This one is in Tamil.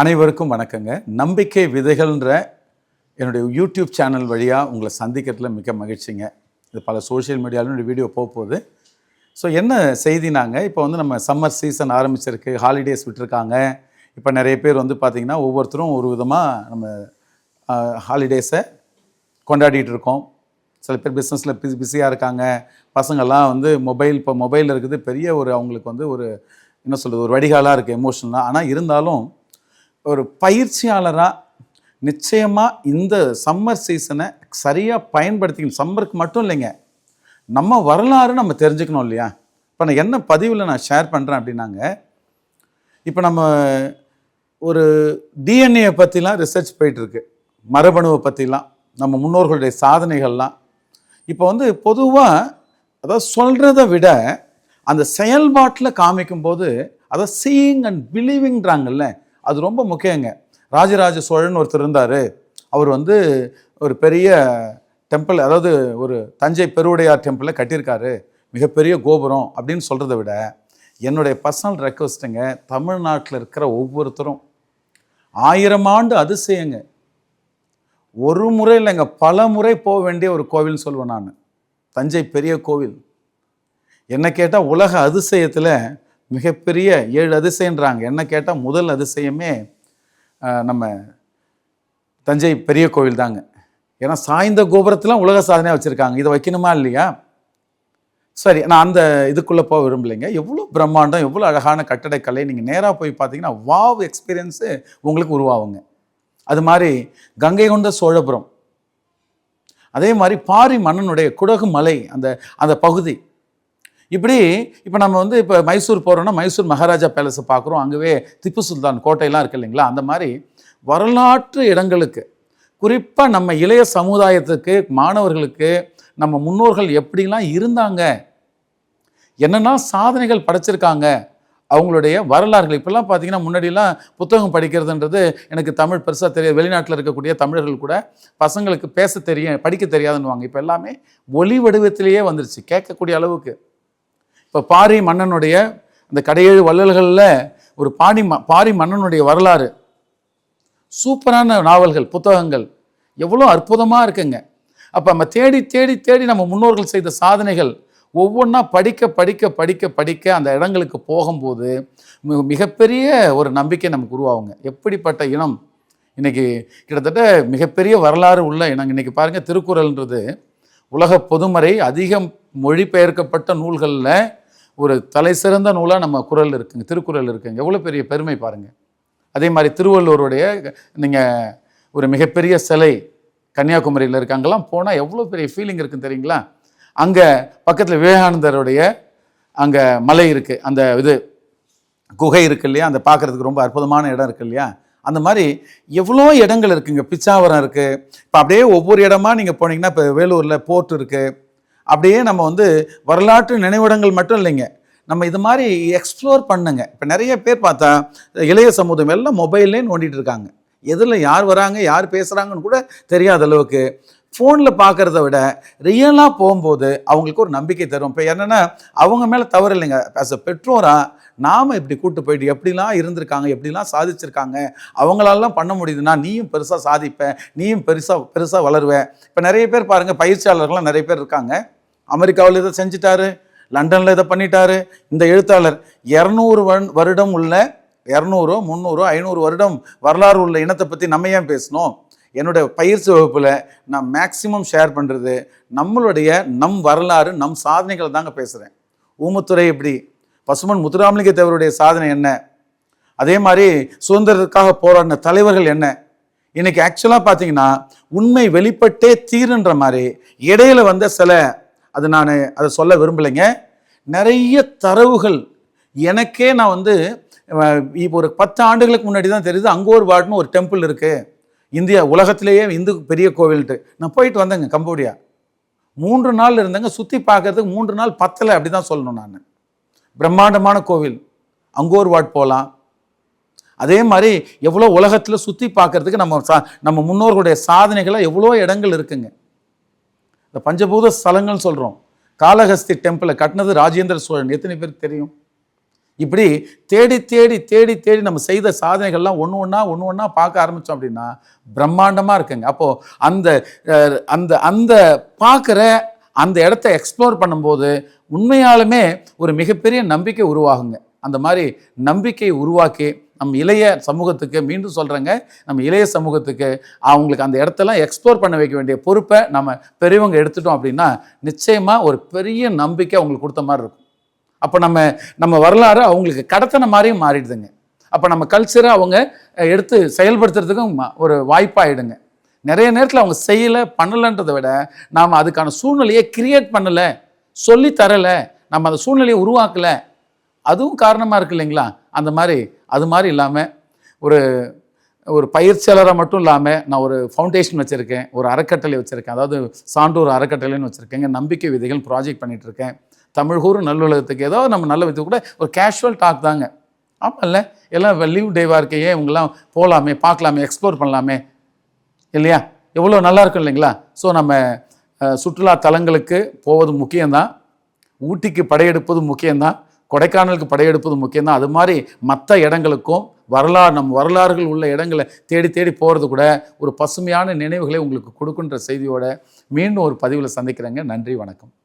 அனைவருக்கும் வணக்கங்க. நம்பிக்கை விதைகள்ன்ற என்னுடைய யூடியூப் சேனல் வழியாக உங்களை சந்திக்கிறதுல மிக மகிழ்ச்சிங்க. இது பல சோஷியல் மீடியாவிலும் என்னுடைய வீடியோ போக போகுது. ஸோ என்ன செய்தினாங்க? இப்போ வந்து நம்ம சம்மர் சீசன் ஆரம்பிச்சிருக்கு. ஹாலிடேஸ் விட்டுருக்காங்க. இப்போ நிறைய பேர் வந்து பார்த்திங்கன்னா ஒவ்வொருத்தரும் ஒரு விதமாக நம்ம ஹாலிடேஸை கொண்டாடிட்டு இருக்கோம். சில பேர் பிஸ்னஸில் பிஸி பிஸியாக இருக்காங்க. பசங்கள்லாம் வந்து மொபைல் இப்போ மொபைலில் இருக்குது. பெரிய ஒரு அவங்களுக்கு வந்து ஒரு என்ன சொல்கிறது ஒரு வடிகாலாக இருக்குது எமோஷனலாக ஆனால் இருந்தாலும் ஒரு பயிற்சியாளராக நிச்சயமாக இந்த சம்மர் சீசனை சரியாக பயன்படுத்திக்கணும். சம்மருக்கு மட்டும் இல்லைங்க. நம்ம வரலாறு நம்ம தெரிஞ்சுக்கணும் இல்லையா? இப்போ நான் என்ன பதிவில் நான் ஷேர் பண்ணுறேன் அப்படின்னாங்க. இப்போ நம்ம ஒரு டிஎன்ஏ பற்றிலாம் ரிசர்ச் போயிட்டுருக்கு. மரபணுவை பற்றிலாம் நம்ம முன்னோர்களுடைய சாதனைகள்லாம். இப்போ வந்து பொதுவாக அதாவது சொல்கிறத விட அந்த செயல்பாட்டில் காமிக்கும்போது அதை சீயிங் அண்ட் பிலீவிங்கிறாங்கல்ல அது ரொம்ப முக்கியங்க. ராஜராஜ சோழன் ஒருத்தர் இருந்தார். அவர் வந்து ஒரு பெரிய டெம்பிள் அதாவது ஒரு தஞ்சை பெருவுடையார் டெம்பிளை கட்டியிருக்காரு. மிகப்பெரிய கோபுரம் அப்படின்னு சொல்கிறத விட என்னுடைய பர்சனல் ரெக்வஸ்ட்டுங்க தமிழ்நாட்டில் இருக்கிற ஒவ்வொருத்தரும். ஆயிரம் ஆண்டு அதிசயங்க. ஒரு முறை இல்லைங்க பல முறை போக வேண்டிய ஒரு கோவில்னு சொல்லுவேன் நான். தஞ்சை பெரிய கோவில். என்ன கேட்டால் உலக அதிசயத்தில் மிகப்பெரிய ஏழு அதிசயன்றாங்க. என்ன கேட்டால் முதல் அதிசயமே நம்ம தஞ்சை பெரிய கோவில் தாங்க. ஏன்னா சாய்ந்த கோபுரத்தில் உலக சாதனையாக வச்சுருக்காங்க. இதை வைக்கணுமா இல்லையா? சரி நான் அந்த இதுக்குள்ளே போக விரும்பலைங்க. எவ்வளோ பிரம்மாண்டம் எவ்வளோ அழகான கட்டடக்கலை. நீங்கள் நேராக போய் பார்த்தீங்கன்னா வாவ் எக்ஸ்பீரியன்ஸு உங்களுக்கு உருவாகுங்க. அது மாதிரி கங்கை கொண்ட சோழபுரம். அதே மாதிரி பாரி மன்னனுடைய குடகு மலை அந்த அந்த பகுதி. இப்படி இப்போ நம்ம வந்து இப்போ மைசூர் போகிறோன்னா மைசூர் மகாராஜா பேலஸை பார்க்குறோம் அங்கவே திப்பு சுல்தான் கோட்டையெல்லாம் இருக்கு இல்லைங்களா? அந்த மாதிரி வரலாற்று இடங்களுக்கு குறிப்பாக நம்ம இளைய சமுதாயத்துக்கு மாணவர்களுக்கு நம்ம முன்னோர்கள் எப்படிலாம் இருந்தாங்க? என்னென்னா சாதனைகள் படைச்சிருக்காங்க? அவங்களுடைய வரலாறுகள். இப்போல்லாம் பார்த்தீங்கன்னா முன்னாடிலாம் புத்தகம் படிக்கிறதுன்றது எனக்கு தமிழ் பெருசாக தெரியாது. வெளிநாட்டில் இருக்கக்கூடிய தமிழர்கள் கூட பசங்களுக்கு பேச தெரியும் படிக்க தெரியாதுன்னுவாங்க. இப்போ எல்லாமே ஒலி வடிவத்திலேயே வந்துருச்சு. கேட்கக்கூடிய அளவுக்கு. இப்போ பாரி மன்னனுடைய அந்த கடையேழு வள்ளல்களில் ஒரு பாடி ம பாரி மன்னனுடைய வரலாறு. சூப்பரான நாவல்கள் புத்தகங்கள். எவ்வளோ அற்புதமாக இருக்குங்க. அப்போ நம்ம தேடி தேடி தேடி நம்ம முன்னோர்கள் செய்த சாதனைகள் ஒவ்வொன்றா படிக்க படிக்க படிக்க படிக்க அந்த இடங்களுக்கு போகும்போது மிக மிகப்பெரிய ஒரு நம்பிக்கை நமக்கு உருவாகுங்க. எப்படிப்பட்ட இனம்? இன்னைக்கு கிட்டத்தட்ட மிகப்பெரிய வரலாறு உள்ள இனம். இன்னைக்கு பாருங்கள் திருக்குறள்ன்றது உலக பொதுமறை அதிகம் மொழிபெயர்க்கப்பட்ட நூல்களில் ஒரு தலை சிறந்த நூலாக நம்ம குறள் இருக்குங்க திருக்குறள் இருக்குங்க. எவ்வளோ பெரிய பெருமை பாருங்கள் அதே மாதிரி திருவள்ளுவருடைய நீங்கள் ஒரு மிகப்பெரிய சிலை கன்னியாகுமரியில் இருக்காங்கலாம் போனால் எவ்வளோ பெரிய ஃபீலிங் இருக்குன்னு தெரியுங்களா? அங்கே பக்கத்தில் விவேகானந்தருடைய அங்கே மலை இருக்குது அந்த இது குகை இருக்கு இல்லையா? அந்த பார்க்குறதுக்கு ரொம்ப அற்புதமான இடம் இருக்கு இல்லையா? அந்த மாதிரி எவ்வளோ இடங்கள் இருக்குங்க. பிச்சாவரம் இருக்குது இப்போ அப்படியே ஒவ்வொரு இடமா நீங்கள் போனீங்கன்னா இப்போ வேலூரில் போர்ட் இருக்குது அப்படியே நம்ம வந்து வரலாற்று நினைவிடங்கள் மட்டும் இல்லைங்க. நம்ம இது மாதிரி எக்ஸ்ப்ளோர் பண்ணுங்க. இப்போ நிறைய பேர் பார்த்தா இளைய சமூகம் எல்லாம் மொபைல்லே நோண்டிட்டு இருக்காங்க. எதில் யார் வராங்க யார் பேசுகிறாங்கன்னு கூட தெரியாத அளவுக்கு. ஃபோனில் பார்க்குறத விட ரியலாக போகும்போது அவங்களுக்கு ஒரு நம்பிக்கை தரும். இப்போ என்னென்னா அவங்க மேலே தவறு இல்லைங்க. ஆஸ் அ பெற்றோராக நாம் இப்படி கூட்டு போயிட்டு எப்படிலாம் இருந்திருக்காங்க எப்படிலாம் சாதிச்சிருக்காங்க அவங்களாலாம் பண்ண முடியுதுன்னா நீயும் பெருசாக சாதிப்பேன் நீயும் பெருசாக பெருசாக வளருவேன். இப்போ நிறைய பேர் பாருங்கள் பயிற்சியாளர்கள்லாம் நிறைய பேர் இருக்காங்க. அமெரிக்காவில் இதை செஞ்சிட்டாரு லண்டனில் இதை பண்ணிட்டாரு. இந்த எழுத்தாளர் இரநூறு வருடம் உள்ள இரநூறோ முந்நூறோ ஐநூறு வருடம் வரலாறு உள்ள இனத்தை பற்றி நம்ம ஏன் பேசணும்? என்னுடைய பயிற்சி வகுப்பில் நான் மேக்சிமம் ஷேர் பண்ணுறது நம்மளுடைய நம் வரலாறு நம் சாதனைகளை தாங்க பேசுகிறேன் ஊமத்துறை எப்படி? பசுமன் முத்துராமலிங்க தேவருடைய சாதனை என்ன? அதே மாதிரி சுதந்திரத்துக்காக போராடின தலைவர்கள் என்ன? இன்னைக்கு ஆக்சுவலாக பார்த்தீங்கன்னா உண்மை வெளிப்பட்டே தீருன்ற மாதிரி இடையில வந்த சில அது நான் அதை சொல்ல விரும்பலைங்க. நிறைய தரவுகள் எனக்கே நான் வந்து இப்போ ஒரு பத்து ஆண்டுகளுக்கு முன்னாடி தான் தெரியுது அங்கோர் வார்டுன்னு ஒரு டெம்பிள் இருக்குது இந்தியா உலகத்திலேயே இந்து பெரிய கோவில்ட்டு நான் போயிட்டு வந்தேங்க கம்போடியா. மூன்று நாள் இருந்தேங்க சுற்றி பார்க்கறதுக்கு மூன்று நாள் பத்தலை அப்படி தான் சொல்லணும் நான். பிரம்மாண்டமான கோவில். அங்கோர் வாட் போகலாம் அதே மாதிரி எவ்வளோ உலகத்தில் சுற்றி பார்க்கறதுக்கு நம்ம சா நம்ம முன்னோர்களுடைய சாதனைகளாக எவ்வளோ இடங்கள் இருக்குங்க. இந்த பஞ்சபூத ஸ்தலங்கள்னு சொல்கிறோம் காளஹஸ்தி டெம்பிளை கட்டினது ராஜேந்திர சோழன். எத்தனை பேருக்கு தெரியும்? இப்படி தேடி தேடி தேடி தேடி நம்ம செய்த சாதனைகள்லாம் ஒன்று ஒன்றா ஒன்று ஒன்றா பார்க்க ஆரம்பித்தோம் அப்படின்னா பிரம்மாண்டமாக இருக்குங்க. அப்போது அந்த அந்த அந்த பார்க்குற அந்த இடத்த எக்ஸ்ப்ளோர் பண்ணும்போது உண்மையாலுமே ஒரு மிகப்பெரிய நம்பிக்கை உருவாகுங்க. அந்த மாதிரி நம்பிக்கையை உருவாக்கி நம்ம இளைய சமூகத்துக்கு மீண்டும் சொல்கிறேங்க நம்ம இளைய சமூகத்துக்கு அவங்களுக்கு அந்த இடத்தெல்லாம் எக்ஸ்ப்ளோர் பண்ண வைக்க வேண்டிய பொறுப்பை நம்ம பெரியவங்க எடுத்துட்டோம் அப்படின்னா நிச்சயமாக ஒரு பெரிய நம்பிக்கை அவங்களுக்கு கொடுத்த மாதிரி இருக்கும். அப்போ நம்ம நம்ம வரலாறு அவங்களுக்கு கடத்தின மாதிரியும் மாறிடுதுங்க. அப்போ நம்ம கல்ச்சரை அவங்க எடுத்து செயல்படுத்துறதுக்கும் ஒரு வாய்ப்பாகிடுங்க நிறைய நேரத்தில் அவங்க செய்யலை பண்ணலைன்றதை விட நாம் அதுக்கான சூழ்நிலையை கிரியேட் பண்ணலை சொல்லி தரலை நம்ம அந்த சூழ்நிலையை உருவாக்கலை அதுவும் காரணமாக இருக்கு இல்லைங்களா? அந்த மாதிரி அது மாதிரி இல்லாமல் ஒரு ஒரு பயிற்சியாளராக மட்டும் இல்லாமல் நான் ஒரு ஃபவுண்டேஷன் வச்சுருக்கேன் ஒரு அறக்கட்டளை வச்சுருக்கேன். அதாவது சான்றோர் அறக்கட்டளைன்னு வச்சுருக்கேங்க நம்பிக்கை விதைகள் ப்ராஜெக்ட் பண்ணிகிட்ருக்கேன் தமிழ்கூறு நல்லுலகத்துக்கு ஏதோ நம்ம நல்ல விதத்துக்கு கூட ஒரு கேஷுவல் டாக் தாங்க. ஆமாம்ல எல்லாம் லீவ் டேவாக இருக்கையே இவங்கெல்லாம் போகலாமே பார்க்கலாமே எக்ஸ்ப்ளோர் பண்ணலாமே. இல்லையா? எவ்வளோ நல்லா இருக்கும் இல்லைங்களா? ஸோ நம்ம சுற்றுலா தலங்களுக்கு போவது முக்கியம்தான். ஊட்டிக்கு படையெடுப்பது முக்கியம்தான். கொடைக்கானலுக்கு படையெடுப்பது முக்கியம்தான். அது மாதிரி மற்ற இடங்களுக்கும் வரலாறு நம் வரலாறுகள் உள்ள இடங்களை தேடி தேடி போகிறது கூட ஒரு பசுமையான நினைவுகளை உங்களுக்கு கொடுக்குன்ற செய்தியோட மீண்டும் ஒரு பதிவில் சந்திக்கிறேங்க. நன்றி வணக்கம்.